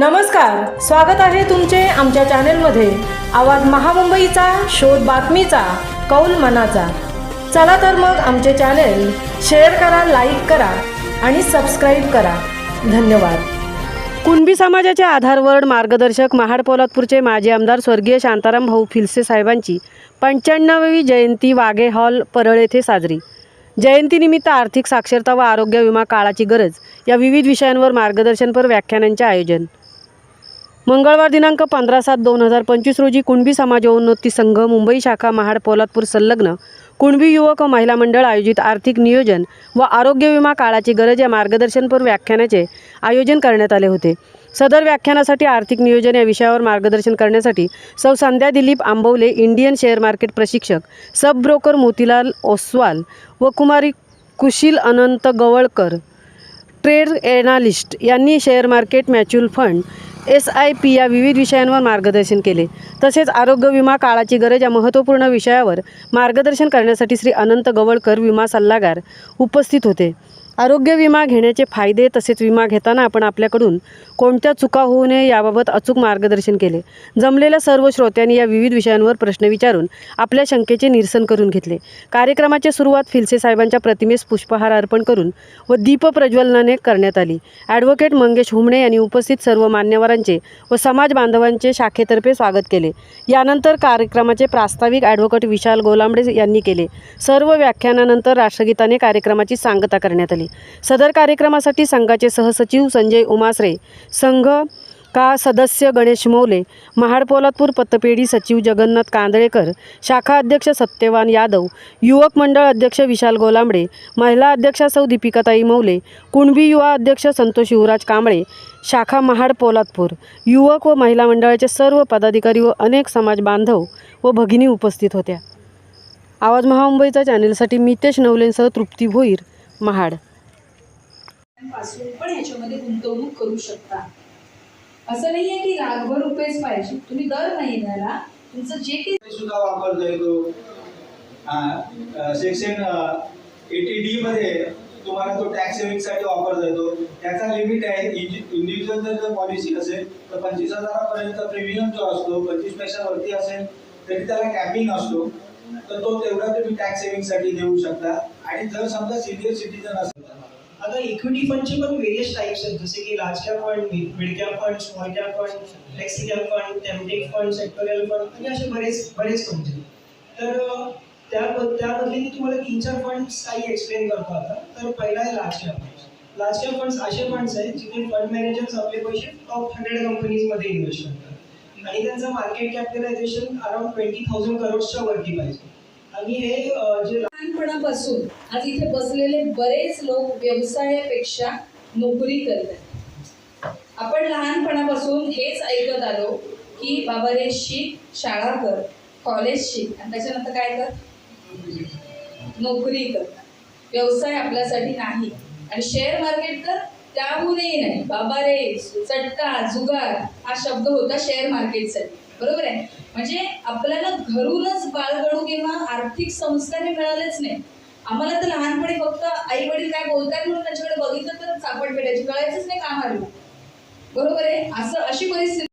नमस्कार स्वागत आहे तुमचे आमच्या चॅनेलमध्ये. आवाज महामुंबईचा शोध बातमीचा कौल मनाचा. चला तर मग आमचे चॅनेल शेअर करा लाईक करा आणि सबस्क्राईब करा. धन्यवाद. कुणबी समाजाचे आधारवर्ड मार्गदर्शक महाड पोलादपूरचे माजी आमदार स्वर्गीय शांताराम भाऊ फिलसे साहेबांची पंच्याण्णववी जयंती वाघे हॉल परळ येथे साजरी. जयंतीनिमित्त आर्थिक साक्षरता व आरोग्य विमा काळाची गरज या विविध विषयांवर मार्गदर्शनपर व्याख्यानांचे आयोजन. मंगळवार दिनांक पंधरा सात दोन हजार पंचवीस रोजी कुणबी समाजोन्नती संघ मुंबई शाखा महाड पोलादपूर संलग्न कुणबी युवक व महिला मंडळ आयोजित आर्थिक नियोजन व आरोग्य विमा काळाची गरज या मार्गदर्शनपर व्याख्यानाचे आयोजन करण्यात आले होते. सदर व्याख्यानासाठी आर्थिक नियोजन या विषयावर मार्गदर्शन करण्यासाठी Sau Sandhya Dilip Ambavale Indian share market प्रशिक्षक सब ब्रोकर मोतीलाल ओसवाल व कुमारी कुशील अनंत गवळकर ट्रेड एनालिस्ट यांनी share market mutual fund S I P या विविध विषयांवर मार्गदर्शन केले. तसेच आरोग्य विमा काळाची गरज या महत्त्वपूर्ण विषयावर मार्गदर्शन करण्यासाठी श्री अनंत गवळकर विमा सल्लागार उपस्थित होते. आरोग्य विमा घेण्याचे फायदे तसेच विमा घेताना आपण आपल्याकडून कोणत्या चुका होऊ नये याबाबत अचूक मार्गदर्शन केले. जमलेल्या सर्व श्रोत्यांनी या विविध विषयांवर प्रश्न विचारून आपल्या शंकेचे निरसन करून घेतले. कार्यक्रमाची सुरुवात फिलसे साहेबांच्या प्रतिमेस पुष्पहार अर्पण करून व दीप प्रज्वलनाने करण्यात आली. ॲडव्होकेट मंगेश हुमणे यांनी उपस्थित सर्व मान्यवरांचे व समाज बांधवांचे शाखेतर्फे स्वागत केले. यानंतर कार्यक्रमाचे प्रास्ताविक ॲडव्होकेट विशाल गोलांबडे यांनी केले. सर्व व्याख्यानानंतर राष्ट्रगीताने कार्यक्रमाची सांगता करण्यात आली. सदर कार्यक्रमासाठी संघाचे सहसचिव संजय उमासरे संघ का सदस्य गणेश मौले महाड पोलादपूर पतपेढी सचिव जगन्नाथ कांदळेकर शाखा अध्यक्ष सत्यवान यादव युवक मंडळ अध्यक्ष विशाल गोलांबडे महिला अध्यक्षा सौ दीपिकाताई मौले कुणबी युवा अध्यक्ष संतोष युवराज कांबळे शाखा महाड पोलादपूर युवक व महिला मंडळाचे सर्व पदाधिकारी व अनेक समाज बांधव व भगिनी उपस्थित होत्या. आवाज महामुंबईचा चॅनेलसाठी मितेश नवलेंसह तृप्ती भोईर महाड. पासून पण ह्याच्यामध्ये गुंतवणूक करू शकता. असं नाहीये की लाखभर रुपयेच पाहिजे. तुम्ही दर महिन्याला तुमचं जे काही सुद्धा वापरता येतो सेक्शन एटी डी मध्ये तुम्हाला तो टॅक्स सेव्हिंगसाठी वापरता येतो त्याचा लिमिट आहे. इंडिव्हिज्युअल जर पॉलिसी असेल तर पंचवीस हजारापर्यंत प्रीमियम जो असतो पंचवीस पैशा वरती असेल तरी त्याला कॅपिंग असतो. तर तो तेवढा तुम्ही टॅक्स सेव्हिंगसाठी देऊ शकता. आणि जर समजा सिनियर सिटीजन असेल आता इक्विटी फंडचे पण वेरियस टाईप्स आहेत. जसे की large cap fund mid cap fund small cap fund flexi cap fund thematic fund sectoral fund म्हणजे असे बरेच बरेच फंड आहेत तर त्या त्यामधले मी तुम्हाला तीन चार फंड्स काही एक्सप्लेन करतो आता. तर पहिला आहे large cap fund large cap funds असे फंड्स आहेत जिथे फंड मॅनेजर्स आपले पैसे टॉप हंड्रेड कंपनीजमध्ये इन्व्हेस्ट करतात. आणि त्यांचं market capitalisation around twenty thousand करोडच्या वरती पाहिजे. आणि हे जे लहानपणापासून आज इथे बसलेले बरेच लोक व्यवसायापेक्षा नोकरी करतात. आपण लहानपणापासून हेच ऐकत आलो की बाबा रे शिक शाळा कर कॉलेज शिक. आणि त्याच्यानंतर काय कर? नोकरी कर. व्यवसाय आपल्यासाठी नाही. आणि शेअर मार्केट तर त्याहूनही नाही. बाबा रे चटका जुगार हा शब्द होता शेअर मार्केटसाठी बरोबर आहे? म्हणजे आपल्याला घरूनच बाळगडू किंवा आर्थिक संस्कार हे मिळालेच नाही. आम्हाला तर लहानपणी फक्त आई वडील काय बोलतात म्हणून त्याच्याकडे बघितलं तर चापट पेटायची कळायचंच नाही काम आलो बरोबर आहे? असं अशी परिस्थिती